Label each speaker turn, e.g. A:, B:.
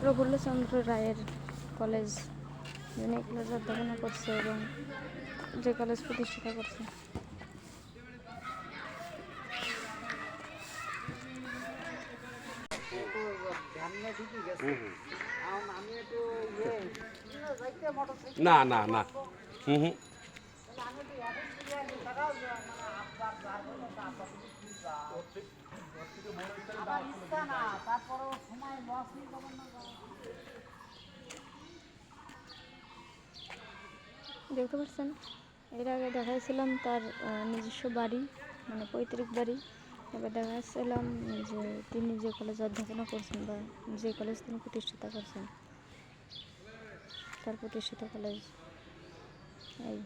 A: প্রফুল্লচন্দ্র রায়ের কলেজ যিনি কলেজ অধ্যাপনা করছে এবং যে কলেজ প্রতিষ্ঠাতা করছে।
B: না না না। হুম হুম।
A: দেখতে পাচ্ছেন? এর আগে দেখাইছিলাম তার নিজস্ব বাড়ি মানে পৈতৃক বাড়ি। এবার দেখাচ্ছিলাম যে তিনি যে কলেজে অধ্যাপনা করছেন বা যে কলেজ তিনি প্রতিষ্ঠাতা করছেন, তার প্রতিষ্ঠিত কলেজ এই।